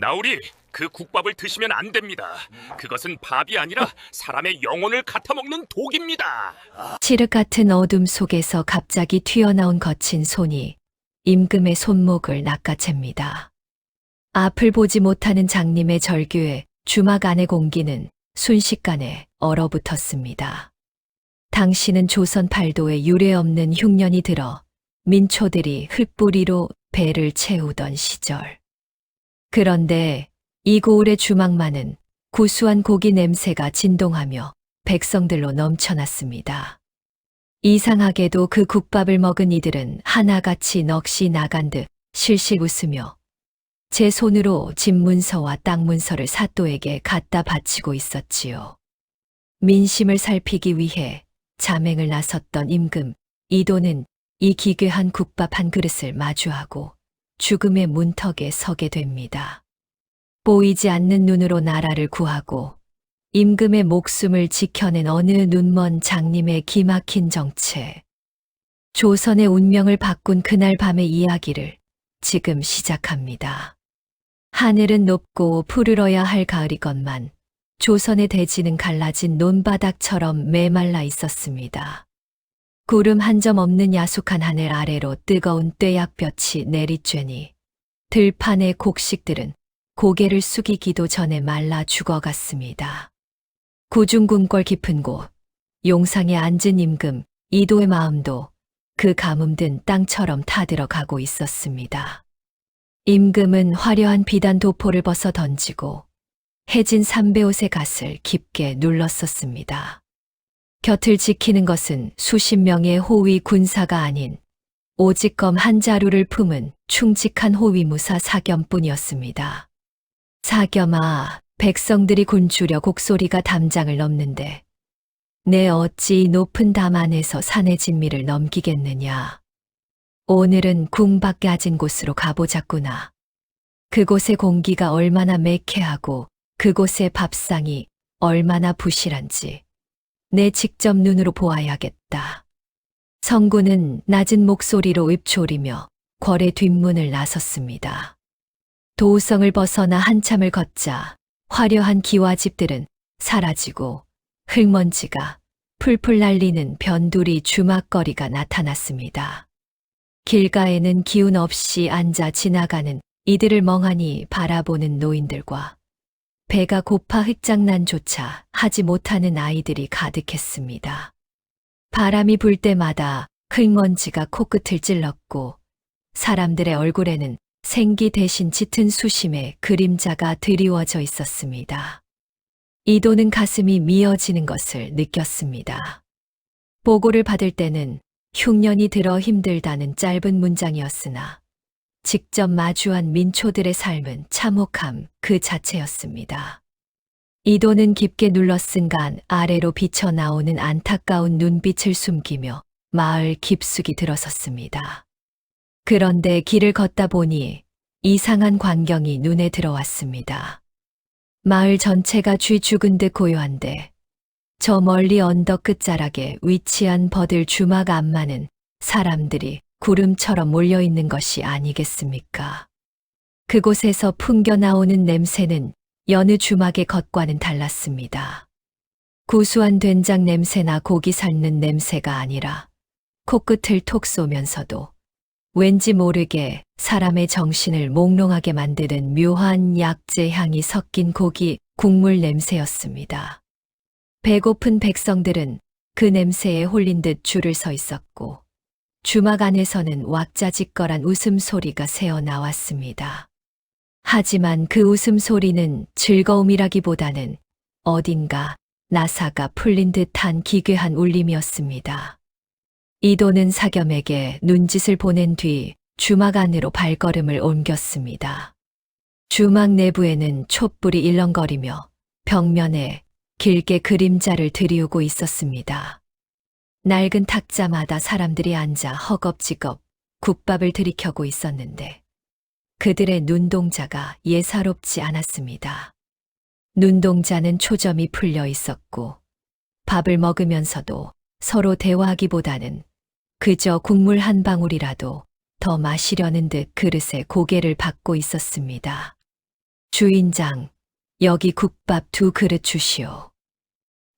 나으리, 그 국밥을 드시면 안 됩니다. 그것은 밥이 아니라 사람의 영혼을 갖아먹는 독입니다. 칠흑 같은 어둠 속에서 갑자기 튀어나온 거친 손이 임금의 손목을 낚아챕니다. 앞을 보지 못하는 장님의 절규에 주막 안의 공기는 순식간에 얼어붙었습니다. 당신은 조선 팔도에 유례없는 흉년이 들어 민초들이 흙뿌리로 배를 채우던 시절. 그런데 이 고을의 주막만은 구수한 고기 냄새가 진동하며 백성들로 넘쳐났습니다. 이상하게도 그 국밥을 먹은 이들은 하나같이 넋이 나간 듯 실실 웃으며 제 손으로 집 문서와 땅 문서를 사또에게 갖다 바치고 있었지요. 민심을 살피기 위해 자맹을 나섰던 임금 이도는 이 기괴한 국밥 한 그릇을 마주하고 죽음의 문턱에 서게 됩니다. 보이지 않는 눈으로 나라를 구하고 임금의 목숨을 지켜낸 어느 눈먼 장님의 기막힌 정체. 조선의 운명을 바꾼 그날 밤의 이야기를 지금 시작합니다. 하늘은 높고 푸르러야 할 가을이건만 조선의 대지는 갈라진 논바닥처럼 메말라 있었습니다. 구름 한 점 없는 야속한 하늘 아래로 뜨거운 떼약볕이 내리쬐니 들판의 곡식들은 고개를 숙이기도 전에 말라 죽어갔습니다. 구중궁궐 깊은 곳, 용상에 앉은 임금, 이도의 마음도 그 가뭄든 땅처럼 타들어가고 있었습니다. 임금은 화려한 비단 도포를 벗어 던지고 해진 삼배옷의 갓을 깊게 눌렀었습니다. 곁을 지키는 것은 수십 명의 호위 군사가 아닌 오직 검 한 자루를 품은 충직한 호위무사 사겸뿐이었습니다. 사겸아, 백성들이 곤주려 곡소리가 담장을 넘는데 내 어찌 이 높은 담 안에서 산의 진미를 넘기겠느냐. 오늘은 궁 밖에 아진 곳으로 가보자꾸나. 그곳의 공기가 얼마나 매캐하고 그곳의 밥상이 얼마나 부실한지 내 직접 눈으로 보아야겠다. 성군은 낮은 목소리로 읊조리며 궐의 뒷문을 나섰습니다. 도우성을 벗어나 한참을 걷자 화려한 기와집들은 사라지고 흙먼지가 풀풀 날리는 변두리 주막거리가 나타났습니다. 길가에는 기운 없이 앉아 지나가는 이들을 멍하니 바라보는 노인들과 배가 고파 흙장난조차 하지 못하는 아이들이 가득했습니다. 바람이 불 때마다 흙먼지가 코끝을 찔렀고 사람들의 얼굴에는 생기 대신 짙은 수심의 그림자가 드리워져 있었습니다. 이도는 가슴이 미어지는 것을 느꼈습니다. 보고를 받을 때는 흉년이 들어 힘들다는 짧은 문장이었으나 직접 마주한 민초들의 삶은 참혹함 그 자체였습니다. 이도는 깊게 눌러쓴 간 아래로 비쳐 나오는 안타까운 눈빛을 숨기며 마을 깊숙이 들어섰습니다. 그런데 길을 걷다 보니 이상한 광경이 눈에 들어왔습니다. 마을 전체가 쥐 죽은 듯 고요한데 저 멀리 언덕 끝자락에 위치한 버들 주막 앞만은 사람들이 구름처럼 몰려있는 것이 아니겠습니까? 그곳에서 풍겨 나오는 냄새는 여느 주막의 것과는 달랐습니다. 구수한 된장 냄새나 고기 삶는 냄새가 아니라 코끝을 톡 쏘면서도 왠지 모르게 사람의 정신을 몽롱하게 만드는 묘한 약재 향이 섞인 고기 국물 냄새였습니다. 배고픈 백성들은 그 냄새에 홀린 듯 줄을 서 있었고 주막 안에서는 왁자지껄한 웃음소리가 새어 나왔습니다. 하지만 그 웃음소리는 즐거움이라기보다는 어딘가 나사가 풀린 듯한 기괴한 울림이었습니다. 이도는 사겸에게 눈짓을 보낸 뒤 주막 안으로 발걸음을 옮겼습니다. 주막 내부에는 촛불이 일렁거리며 벽면에 길게 그림자를 들이우고 있었습니다. 낡은 탁자마다 사람들이 앉아 허겁지겁 국밥을 들이켜고 있었는데 그들의 눈동자가 예사롭지 않았습니다. 눈동자는 초점이 풀려 있었고 밥을 먹으면서도 서로 대화하기보다는 그저 국물 한 방울이라도 더 마시려는 듯 그릇에 고개를 받고 있었습니다. 주인장, 여기 국밥 두 그릇 주시오.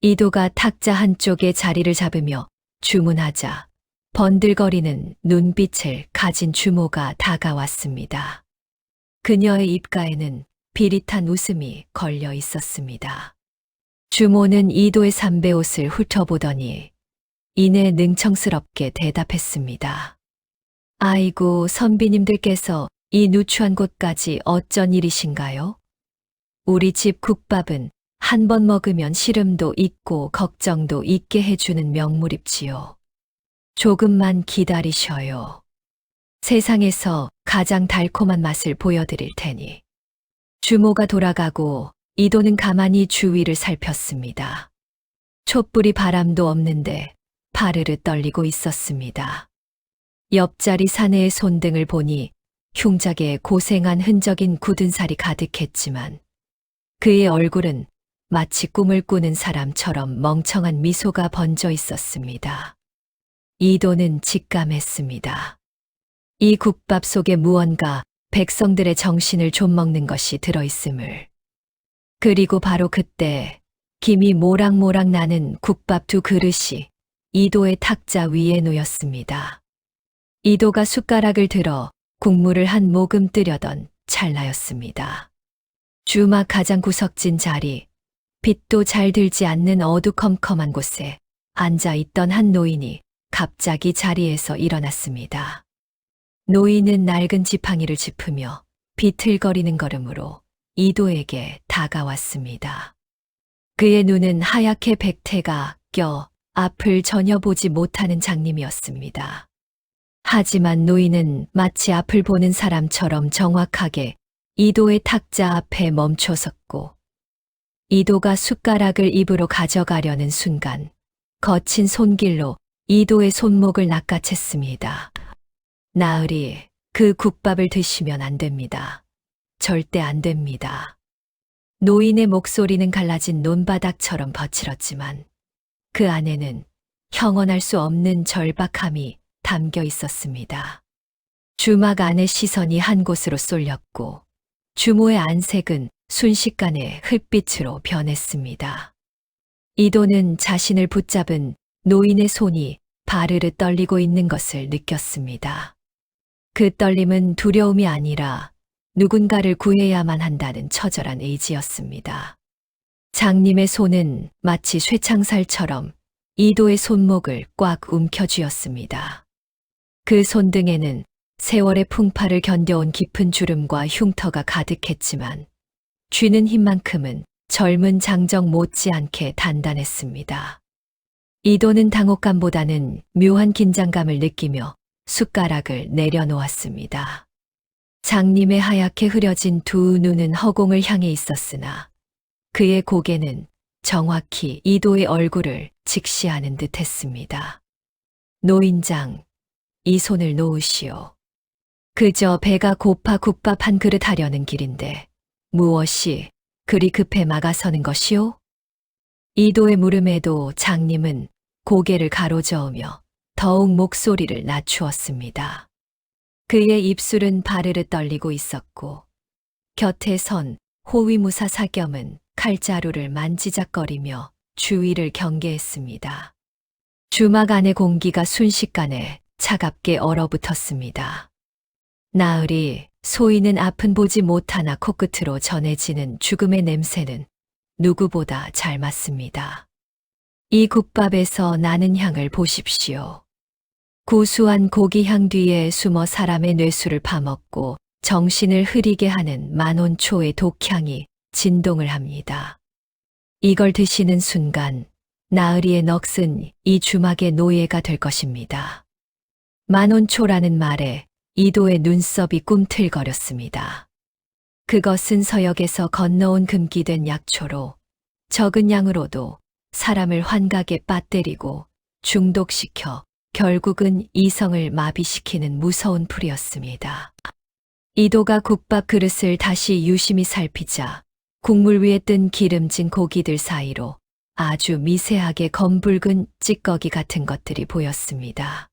이도가 탁자 한쪽에 자리를 잡으며 주문하자 번들거리는 눈빛을 가진 주모가 다가왔습니다. 그녀의 입가에는 비릿한 웃음이 걸려 있었습니다. 주모는 이도의 삼배 옷을 훑어보더니 이내 능청스럽게 대답했습니다. 아이고, 선비님들께서 이 누추한 곳까지 어쩐 일이신가요? 우리 집 국밥은 한 번 먹으면 시름도 있고 걱정도 있게 해주는 명물입지요. 조금만 기다리셔요. 세상에서 가장 달콤한 맛을 보여드릴 테니. 주모가 돌아가고 이도는 가만히 주위를 살폈습니다. 촛불이 바람도 없는데 파르르 떨리고 있었습니다. 옆자리 사내의 손등을 보니 흉작에 고생한 흔적인 굳은 살이 가득했지만 그의 얼굴은 마치 꿈을 꾸는 사람처럼 멍청한 미소가 번져 있었습니다. 이도는 직감했습니다. 이 국밥 속에 무언가 백성들의 정신을 좀먹는 것이 들어있음을. 그리고 바로 그때 김이 모락모락 나는 국밥 두 그릇이 이도의 탁자 위에 놓였습니다. 이도가 숟가락을 들어 국물을 한 모금 뜨려던 찰나였습니다. 주막 가장 구석진 자리, 빛도 잘 들지 않는 어두컴컴한 곳에 앉아 있던 한 노인이 갑자기 자리에서 일어났습니다. 노인은 낡은 지팡이를 짚으며 비틀거리는 걸음으로 이도에게 다가왔습니다. 그의 눈은 하얗게 백태가 껴 앞을 전혀 보지 못하는 장님이었습니다. 하지만 노인은 마치 앞을 보는 사람처럼 정확하게 이도의 탁자 앞에 멈춰 섰고 이도가 숟가락을 입으로 가져가려는 순간 거친 손길로 이도의 손목을 낚아챘습니다. 나으리, 그 국밥을 드시면 안 됩니다. 절대 안 됩니다. 노인의 목소리는 갈라진 논바닥처럼 거칠었지만 그 안에는 형언할 수 없는 절박함이 담겨 있었습니다. 주막 안의 시선이 한 곳으로 쏠렸고 주모의 안색은 순식간에 흙빛으로 변했습니다. 이도는 자신을 붙잡은 노인의 손이 바르르 떨리고 있는 것을 느꼈습니다. 그 떨림은 두려움이 아니라 누군가를 구해야만 한다는 처절한 의지였습니다. 장님의 손은 마치 쇠창살처럼 이도의 손목을 꽉 움켜쥐었습니다. 그 손등에는 세월의 풍파를 견뎌온 깊은 주름과 흉터가 가득했지만 쥐는 힘만큼은 젊은 장정 못지않게 단단했습니다. 이도는 당혹감보다는 묘한 긴장감을 느끼며 숟가락을 내려놓았습니다. 장님의 하얗게 흐려진 두 눈은 허공을 향해 있었으나 그의 고개는 정확히 이도의 얼굴을 직시하는 듯 했습니다. 노인장, 이 손을 놓으시오. 그저 배가 고파 국밥 한 그릇 하려는 길인데 무엇이 그리 급해 막아서는 것이오? 이도의 물음에도 장님은 고개를 가로저으며 더욱 목소리를 낮추었습니다. 그의 입술은 바르르 떨리고 있었고 곁에 선 호위무사 사겸은 칼자루를 만지작거리며 주위를 경계했습니다. 주막 안의 공기가 순식간에 차갑게 얼어붙었습니다. 나으리 소인은 아픈 보지 못하나 코끝으로 전해지는 죽음의 냄새는 누구보다 잘 맞습니다. 이 국밥에서 나는 향을 보십시오. 구수한 고기 향 뒤에 숨어 사람의 뇌수를 파먹고 정신을 흐리게 하는 만원초의 독향이 진동을 합니다. 이걸 드시는 순간 나으리의 넋은 이 주막의 노예가 될 것입니다. 만원초라는 말에 이도의 눈썹이 꿈틀거렸습니다. 그것은 서역에서 건너온 금기된 약초로 적은 양으로도 사람을 환각에 빠뜨리고 중독시켜 결국은 이성을 마비시키는 무서운 풀이었습니다. 이도가 국밥 그릇을 다시 유심히 살피자 국물 위에 뜬 기름진 고기들 사이로 아주 미세하게 검붉은 찌꺼기 같은 것들이 보였습니다.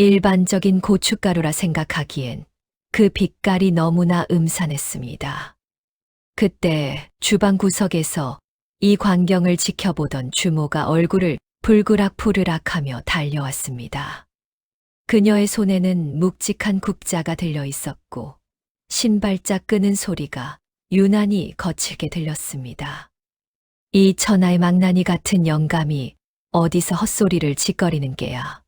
일반적인 고춧가루라 생각하기엔 그 빛깔이 너무나 음산했습니다. 그때 주방 구석에서 이 광경을 지켜보던 주모가 얼굴을 불그락푸르락 하며 달려왔습니다. 그녀의 손에는 묵직한 국자가 들려 있었고 신발짝 끄는 소리가 유난히 거칠게 들렸습니다. 이 천하의 망나니 같은 영감이 어디서 헛소리를 짓거리는 게야.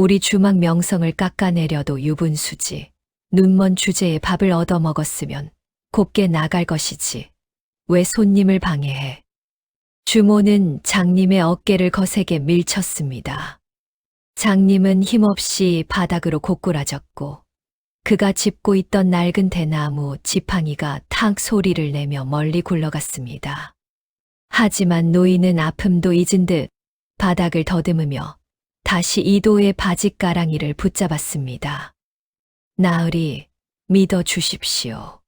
우리 주막 명성을 깎아내려도 유분수지. 눈먼 주제에 밥을 얻어먹었으면 곱게 나갈 것이지. 왜 손님을 방해해? 주모는 장님의 어깨를 거세게 밀쳤습니다. 장님은 힘없이 바닥으로 고꾸라졌고 그가 짚고 있던 낡은 대나무 지팡이가 탁 소리를 내며 멀리 굴러갔습니다. 하지만 노인은 아픔도 잊은 듯 바닥을 더듬으며 다시 이도의 바짓가랑이를 붙잡았습니다. 나으리, 믿어 주십시오.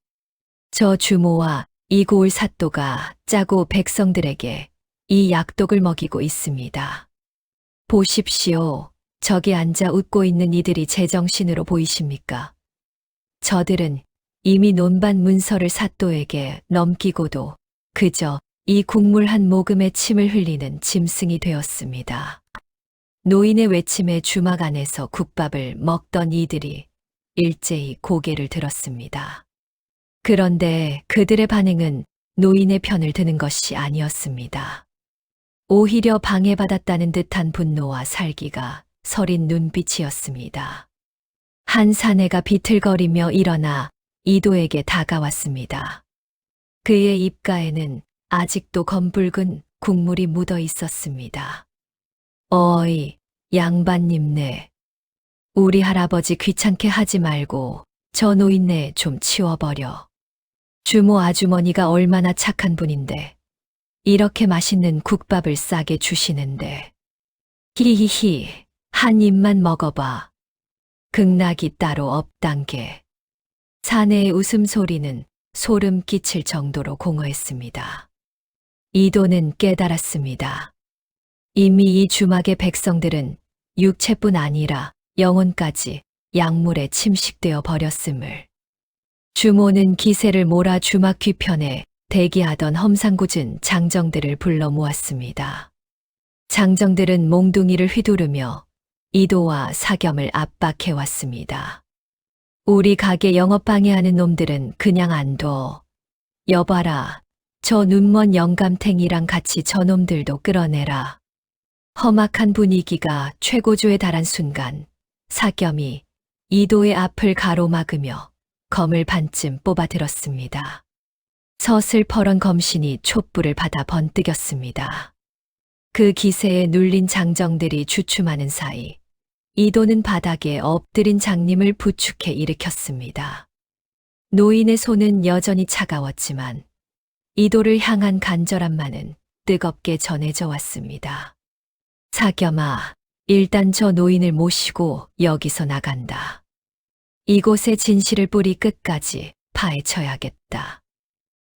저 주모와 이 고을 사또가 짜고 백성들에게 이 약독을 먹이고 있습니다. 보십시오. 저기 앉아 웃고 있는 이들이 제정신으로 보이십니까? 저들은 이미 논반 문서를 사또에게 넘기고도 그저 이 국물 한 모금의 침을 흘리는 짐승이 되었습니다. 노인의 외침에 주막 안에서 국밥을 먹던 이들이 일제히 고개를 들었습니다. 그런데 그들의 반응은 노인의 편을 드는 것이 아니었습니다. 오히려 방해받았다는 듯한 분노와 살기가 서린 눈빛이었습니다. 한 사내가 비틀거리며 일어나 이도에게 다가왔습니다. 그의 입가에는 아직도 검붉은 국물이 묻어 있었습니다. 어이, 양반님네. 우리 할아버지 귀찮게 하지 말고 저 노인네 좀 치워버려. 주모 아주머니가 얼마나 착한 분인데 이렇게 맛있는 국밥을 싸게 주시는데. 히히히, 한 입만 먹어봐. 극락이 따로 없단게. 사내의 웃음소리는 소름 끼칠 정도로 공허했습니다. 이도는 깨달았습니다. 이미 이 주막의 백성들은 육체뿐 아니라 영혼까지 약물에 침식되어 버렸음을. 주모는 기세를 몰아 주막 뒤편에 대기하던 험상궂은 장정들을 불러 모았습니다. 장정들은 몽둥이를 휘두르며 이도와 사겸을 압박해 왔습니다. 우리 가게 영업 방해하는 놈들은 그냥 안 둬. 여봐라, 저 눈먼 영감탱이랑 같이 저놈들도 끌어내라. 험악한 분위기가 최고조에 달한 순간 사겸이 이도의 앞을 가로막으며 검을 반쯤 뽑아들었습니다. 서슬퍼런 검신이 촛불을 받아 번뜩였습니다. 그 기세에 눌린 장정들이 주춤하는 사이 이도는 바닥에 엎드린 장님을 부축해 일으켰습니다. 노인의 손은 여전히 차가웠지만 이도를 향한 간절함만은 뜨겁게 전해져 왔습니다. 사겸아, 일단 저 노인을 모시고 여기서 나간다. 이곳의 진실을 뿌리 끝까지 파헤쳐야겠다.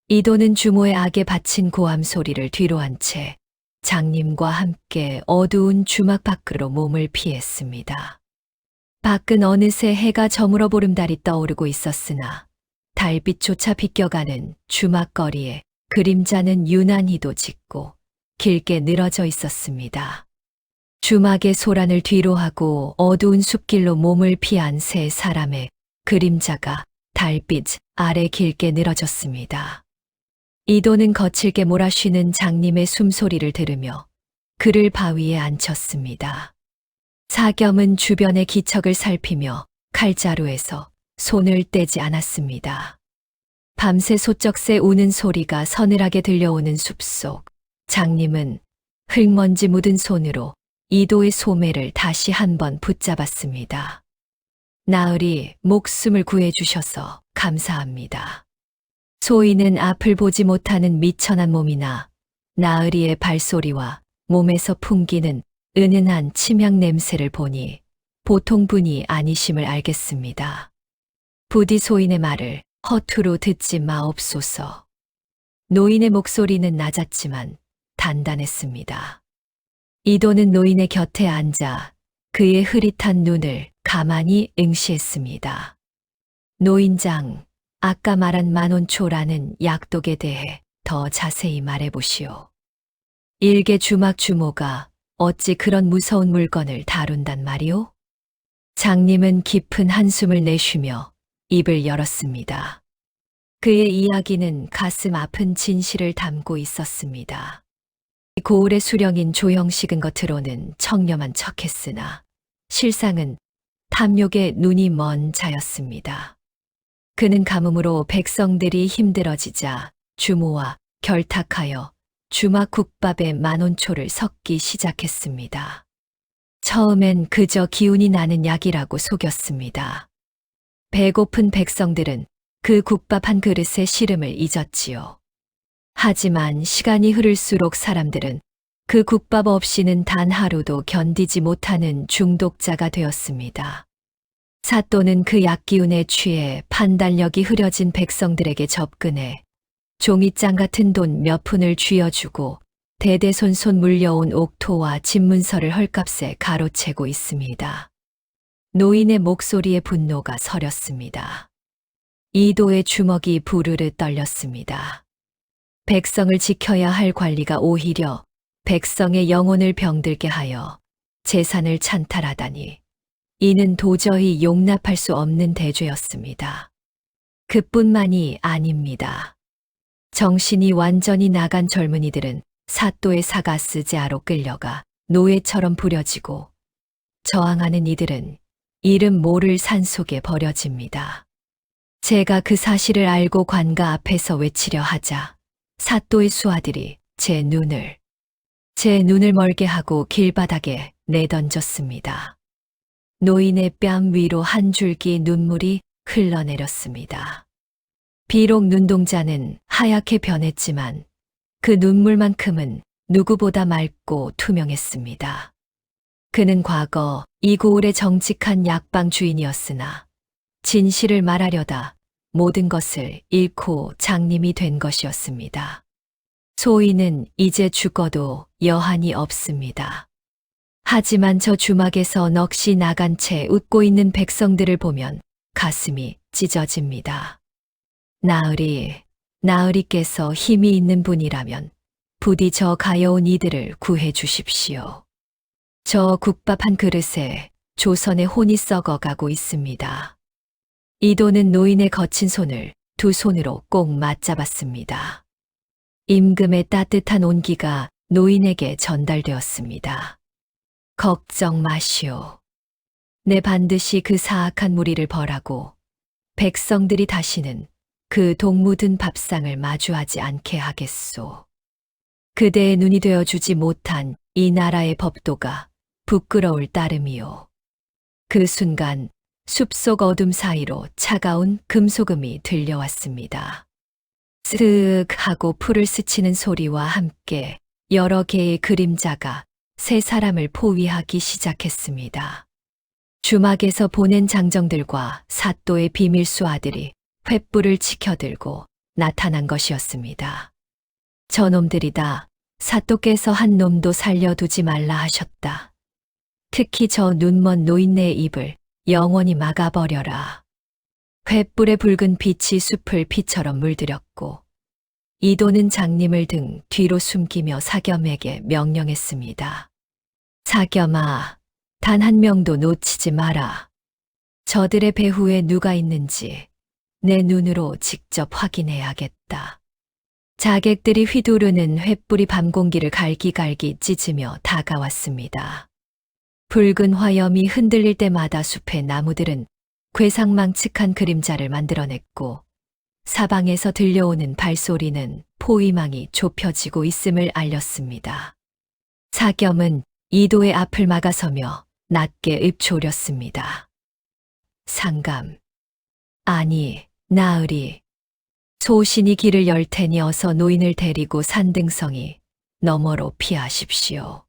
이도는 주모의 악에 바친 고함 소리를 뒤로 한 채 장님과 함께 어두운 주막 밖으로 몸을 피했습니다. 밖은 어느새 해가 저물어 보름달이 떠오르고 있었으나 달빛조차 비껴가는 주막거리에 그림자는 유난히도 짙고 길게 늘어져 있었습니다. 주막의 소란을 뒤로 하고 어두운 숲길로 몸을 피한 세 사람의 그림자가 달빛 아래 길게 늘어졌습니다. 이도는 거칠게 몰아쉬는 장님의 숨소리를 들으며 그를 바위에 앉혔습니다. 사겸은 주변의 기척을 살피며 칼자루에서 손을 떼지 않았습니다. 밤새 소쩍새 우는 소리가 서늘하게 들려오는 숲속 장님은 흙먼지 묻은 손으로 이도의 소매를 다시 한번 붙잡았습니다. 나으리 목숨을 구해주셔서 감사합니다. 소인은 앞을 보지 못하는 미천한 몸이나 나으리의 발소리와 몸에서 풍기는 은은한 치명 냄새를 보니 보통 분이 아니심을 알겠습니다. 부디 소인의 말을 허투루 듣지 마옵소서. 노인의 목소리는 낮았지만 단단했습니다. 이도는 노인의 곁에 앉아 그의 흐릿한 눈을 가만히 응시했습니다. 노인장, 아까 말한 만원초라는 약독에 대해 더 자세히 말해보시오. 일개 주막 주모가 어찌 그런 무서운 물건을 다룬단 말이오? 장님은 깊은 한숨을 내쉬며 입을 열었습니다. 그의 이야기는 가슴 아픈 진실을 담고 있었습니다. 고을의 수령인 조형식은 겉으로는 청렴한 척했으나 실상은 탐욕에 눈이 먼 자였습니다. 그는 가뭄으로 백성들이 힘들어지자 주모와 결탁하여 주막 국밥에 만원초를 섞기 시작했습니다. 처음엔 그저 기운이 나는 약이라고 속였습니다. 배고픈 백성들은 그 국밥 한 그릇의 시름을 잊었지요. 하지만 시간이 흐를수록 사람들은 그 국밥 없이는 단 하루도 견디지 못하는 중독자가 되었습니다. 사또는 그 약기운에 취해 판단력이 흐려진 백성들에게 접근해 종이장 같은 돈 몇 푼을 쥐어주고 대대손손 물려온 옥토와 집문서를 헐값에 가로채고 있습니다. 노인의 목소리에 분노가 서렸습니다. 이도의 주먹이 부르르 떨렸습니다. 백성을 지켜야 할 관리가 오히려 백성의 영혼을 병들게 하여 재산을 찬탈하다니 이는 도저히 용납할 수 없는 대죄였습니다. 그뿐만이 아닙니다. 정신이 완전히 나간 젊은이들은 사또의 사가스제아로 끌려가 노예처럼 부려지고 저항하는 이들은 이름 모를 산속에 버려집니다. 제가 그 사실을 알고 관가 앞에서 외치려 하자 사또의 수하들이 제 눈을 제 눈을 멀게 하고 길바닥에 내던졌습니다. 노인의 뺨 위로 한 줄기 눈물이 흘러내렸습니다. 비록 눈동자는 하얗게 변했지만 그 눈물만큼은 누구보다 맑고 투명했습니다. 그는 과거 이 고을의 정직한 약방 주인이었으나 진실을 말하려다 모든 것을 잃고 장님이 된 것이었습니다. 소인은 이제 죽어도 여한이 없습니다. 하지만 저 주막에서 넋이 나간 채 웃고 있는 백성들을 보면 가슴이 찢어집니다. 나으리, 나으리께서 힘이 있는 분이라면 부디 저 가여운 이들을 구해 주십시오. 저 국밥 한 그릇에 조선의 혼이 썩어가고 있습니다. 이도는 노인의 거친 손을 두 손으로 꼭 맞잡았습니다. 임금의 따뜻한 온기가 노인에게 전달되었습니다. 걱정 마시오. 내 반드시 그 사악한 무리를 벌하고 백성들이 다시는 그 동무든 밥상을 마주하지 않게 하겠소. 그대의 눈이 되어 주지 못한 이 나라의 법도가 부끄러울 따름이요. 그 순간 숲속 어둠 사이로 차가운 금소금이 들려왔습니다. 쓱 하고 풀을 스치는 소리와 함께 여러 개의 그림자가 세 사람을 포위하기 시작했습니다. 주막에서 보낸 장정들과 사또의 비밀수 아들이 횃불을 치켜들고 나타난 것이었습니다. 저놈들이다. 사또께서 한 놈도 살려두지 말라 하셨다. 특히 저 눈먼 노인네의 입을 영원히 막아버려라. 횃불의 붉은 빛이 숲을 피처럼 물들였고 이도는 장님을 등 뒤로 숨기며 사겸에게 명령했습니다. 사겸아, 단 한 명도 놓치지 마라. 저들의 배후에 누가 있는지 내 눈으로 직접 확인해야겠다. 자객들이 휘두르는 횃불이 밤 공기를 갈기갈기 찢으며 다가왔습니다. 붉은 화염이 흔들릴 때마다 숲의 나무들은 괴상망측한 그림자를 만들어냈고 사방에서 들려오는 발소리는 포위망이 좁혀지고 있음을 알렸습니다. 사겸은 이도의 앞을 막아서며 낮게 읊조렸습니다. 상감. 아니, 나으리. 소신이 길을 열 테니 어서 노인을 데리고 산등성이 너머로 피하십시오.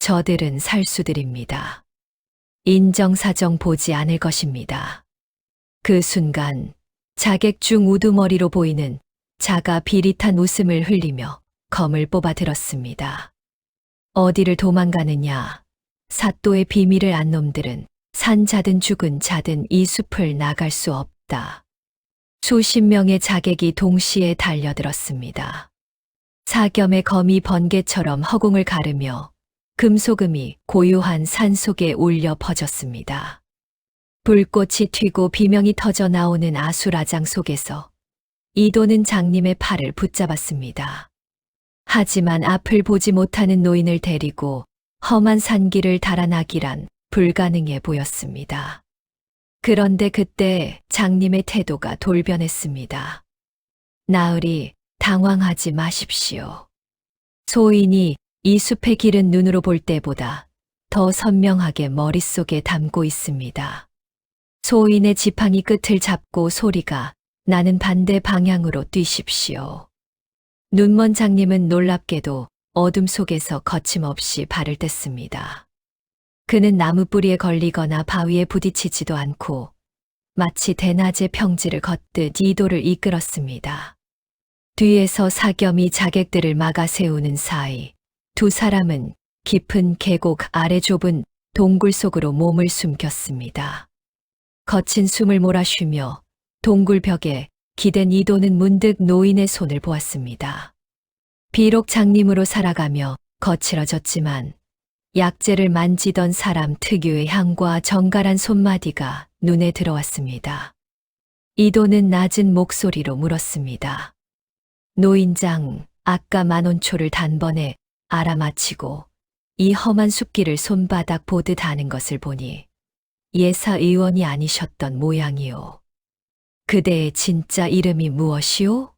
저들은 살수들입니다. 인정사정 보지 않을 것입니다. 그 순간 자객 중 우두머리로 보이는 자가 비릿한 웃음을 흘리며 검을 뽑아 들었습니다. 어디를 도망가느냐? 사또의 비밀을 안 놈들은 산 자든 죽은 자든 이 숲을 나갈 수 없다. 수십 명의 자객이 동시에 달려들었습니다. 사겸의 검이 번개처럼 허공을 가르며 금소금이 고요한 산 속에 울려 퍼졌습니다. 불꽃이 튀고 비명이 터져 나오는 아수라장 속에서 이도는 장님의 팔을 붙잡았습니다. 하지만 앞을 보지 못하는 노인을 데리고 험한 산길을 달아나기란 불가능해 보였습니다. 그런데 그때 장님의 태도가 돌변했습니다. 나으리, 당황하지 마십시오. 소인이 이 숲의 길은 눈으로 볼 때보다 더 선명하게 머릿속에 담고 있습니다. 소인의 지팡이 끝을 잡고 소리가 나는 반대 방향으로 뛰십시오. 눈먼 장님은 놀랍게도 어둠 속에서 거침없이 발을 뗐습니다. 그는 나무 뿌리에 걸리거나 바위에 부딪히지도 않고 마치 대낮의 평지를 걷듯 이도를 이끌었습니다. 뒤에서 사겸이 자객들을 막아 세우는 사이 두 사람은 깊은 계곡 아래 좁은 동굴 속으로 몸을 숨겼습니다. 거친 숨을 몰아 쉬며 동굴 벽에 기댄 이도는 문득 노인의 손을 보았습니다. 비록 장님으로 살아가며 거칠어졌지만 약재를 만지던 사람 특유의 향과 정갈한 손마디가 눈에 들어왔습니다. 이도는 낮은 목소리로 물었습니다. 노인장, 아까 만원초를 단번에 알아맞히고 이 험한 숲길을 손바닥 보듯 하는 것을 보니 예사 의원이 아니셨던 모양이오. 그대의 진짜 이름이 무엇이오?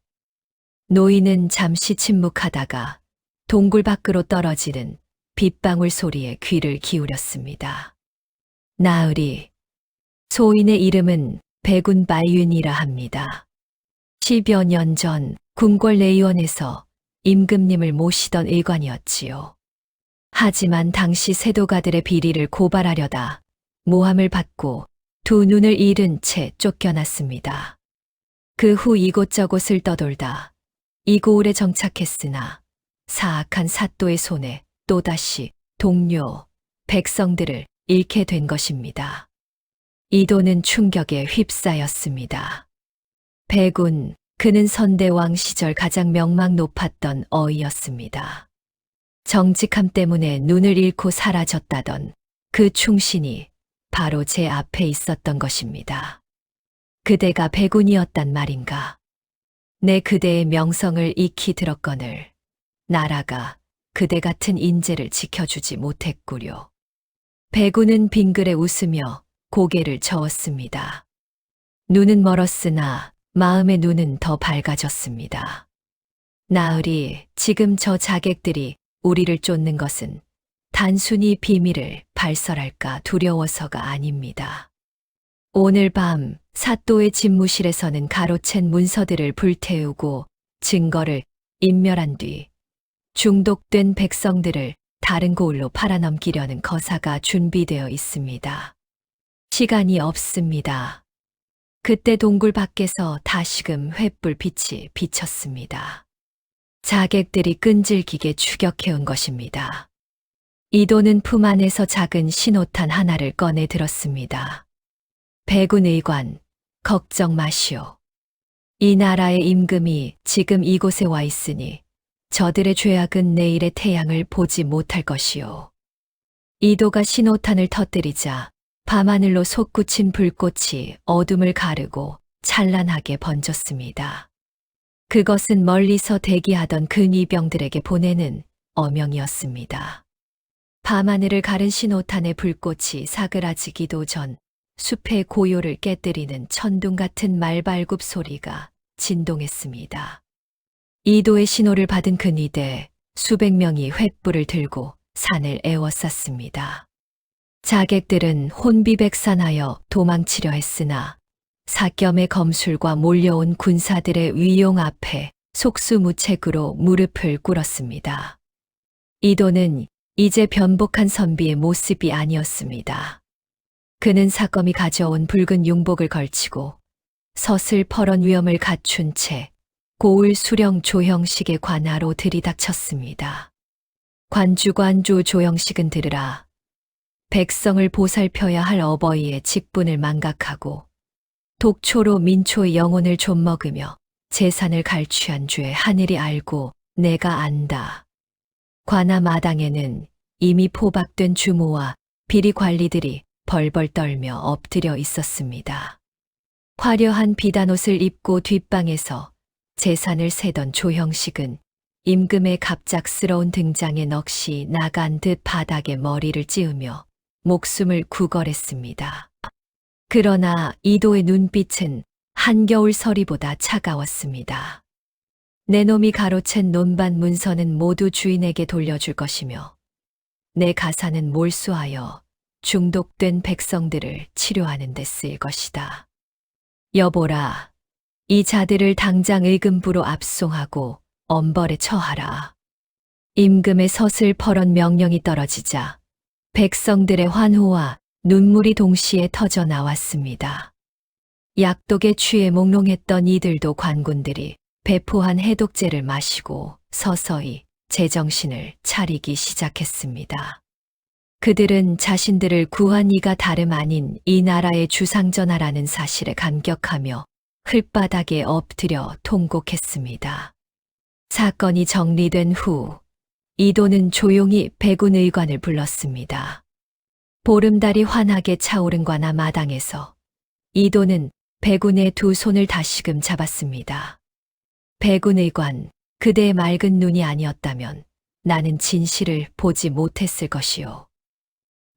노인은 잠시 침묵하다가 동굴 밖으로 떨어지는 빗방울 소리에 귀를 기울였습니다. 나으리, 소인의 이름은 백운발윤이라 합니다. 10여 년 전 궁궐내의원에서 임금님을 모시던 의관이었지요. 하지만 당시 세도가들의 비리를 고발하려다 모함을 받고 두 눈을 잃은 채 쫓겨났습니다. 그 후 이곳저곳을 떠돌다 이고을에 정착했으나 사악한 사또의 손에 또다시 동료, 백성들을 잃게 된 것입니다. 이도는 충격에 휩싸였습니다. 백운, 그는 선대왕 시절 가장 명망 높았던 어이였습니다. 정직함 때문에 눈을 잃고 사라졌다던 그 충신이 바로 제 앞에 있었던 것입니다. 그대가 백운이었단 말인가. 내 그대의 명성을 익히 들었거늘 나라가 그대 같은 인재를 지켜주지 못했구려. 백운은 빙글에 웃으며 고개를 저었습니다. 눈은 멀었으나 마음의 눈은 더 밝아졌습니다. 나으리, 지금 저 자객들이 우리를 쫓는 것은 단순히 비밀을 발설할까 두려워서가 아닙니다. 오늘 밤 사또의 집무실에서는 가로챈 문서들을 불태우고 증거를 인멸한 뒤 중독된 백성들을 다른 고을로 팔아넘기려는 거사가 준비되어 있습니다. 시간이 없습니다. 그때 동굴 밖에서 다시금 횃불 빛이 비쳤습니다. 자객들이 끈질기게 추격해온 것입니다. 이도는 품 안에서 작은 신호탄 하나를 꺼내 들었습니다. 백운 의관, 걱정 마시오. 이 나라의 임금이 지금 이곳에 와 있으니 저들의 죄악은 내일의 태양을 보지 못할 것이오. 이도가 신호탄을 터뜨리자 밤하늘로 솟구친 불꽃이 어둠을 가르고 찬란하게 번졌습니다. 그것은 멀리서 대기하던 근위병들에게 보내는 어명이었습니다. 밤하늘을 가른 신호탄의 불꽃이 사그라지기도 전 숲의 고요를 깨뜨리는 천둥 같은 말발굽 소리가 진동했습니다. 이도의 신호를 받은 근위대 수백 명이 횃불을 들고 산을 에워쌌습니다. 자객들은 혼비백산하여 도망치려 했으나 사겸의 검술과 몰려온 군사들의 위용 앞에 속수무책으로 무릎을 꿇었습니다. 이도는 이제 변복한 선비의 모습이 아니었습니다. 그는 사검이 가져온 붉은 용복을 걸치고 서슬 퍼런 위엄을 갖춘 채 고을 수령 조형식의 관하로 들이닥쳤습니다. 관주관주 조형식은 들으라. 백성을 보살펴야 할 어버이의 직분을 망각하고 독초로 민초의 영혼을 좀 먹으며 재산을 갈취한 죄 하늘이 알고 내가 안다. 관아 마당에는 이미 포박된 주모와 비리 관리들이 벌벌 떨며 엎드려 있었습니다. 화려한 비단옷을 입고 뒷방에서 재산을 세던 조형식은 임금의 갑작스러운 등장에 넋이 나간 듯 바닥에 머리를 찌우며 목숨을 구걸했습니다. 그러나 이도의 눈빛은 한겨울 서리보다 차가웠습니다. 내 놈이 가로챈 논반 문서는 모두 주인에게 돌려줄 것이며 내 가사는 몰수하여 중독된 백성들을 치료하는 데 쓰일 것이다. 여보라, 이 자들을 당장 의금부로 압송하고 엄벌에 처하라. 임금의 서슬 퍼런 명령이 떨어지자 백성들의 환호와 눈물이 동시에 터져 나왔습니다. 약독에 취해 몽롱했던 이들도 관군들이 배포한 해독제를 마시고 서서히 제정신을 차리기 시작했습니다. 그들은 자신들을 구한 이가 다름 아닌 이 나라의 주상전하라는 사실에 감격하며 흘바닥에 엎드려 통곡했습니다. 사건이 정리된 후 이도는 조용히 백운 의관을 불렀습니다. 보름달이 환하게 차오른 관아 마당에서 이도는 백운의 두 손을 다시금 잡았습니다. 백운 의관, 그대의 맑은 눈이 아니었다면 나는 진실을 보지 못했을 것이요.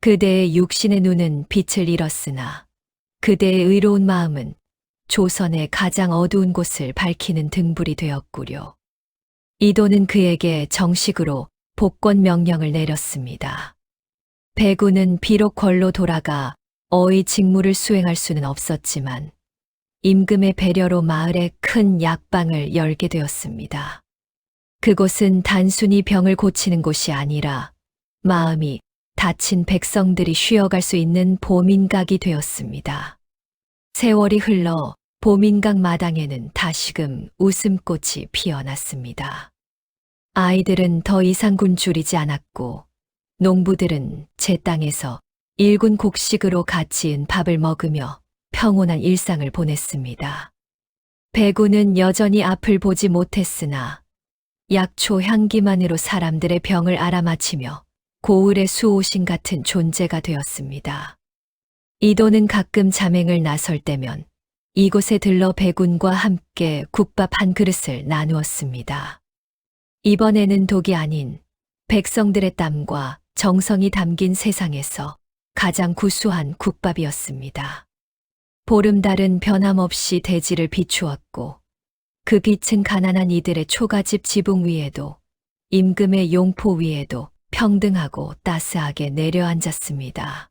그대의 육신의 눈은 빛을 잃었으나 그대의 의로운 마음은 조선의 가장 어두운 곳을 밝히는 등불이 되었구려. 이도는 그에게 정식으로 복권 명령을 내렸습니다. 배구는 비록 걸로 돌아가 어의 직무를 수행할 수는 없었지만 임금의 배려로 마을에 큰 약방을 열게 되었습니다. 그곳은 단순히 병을 고치는 곳이 아니라 마음이 다친 백성들이 쉬어갈 수 있는 보민각이 되었습니다. 세월이 흘러 보민각 마당에는 다시금 웃음꽃이 피어났습니다. 아이들은 더 이상 굶주리지 않았고 농부들은 제 땅에서 일군 곡식으로 갓 지은 밥을 먹으며 평온한 일상을 보냈습니다. 배구는 여전히 앞을 보지 못했으나 약초 향기만으로 사람들의 병을 알아맞히며 고을의 수호신 같은 존재가 되었습니다. 이도는 가끔 자맹을 나설 때면 이곳에 들러 배군과 함께 국밥 한 그릇을 나누었습니다. 이번에는 독이 아닌 백성들의 땀과 정성이 담긴 세상에서 가장 구수한 국밥이었습니다. 보름달은 변함없이 대지를 비추었고 그 빛은 가난한 이들의 초가집 지붕 위에도 임금의 용포 위에도 평등하고 따스하게 내려앉았습니다.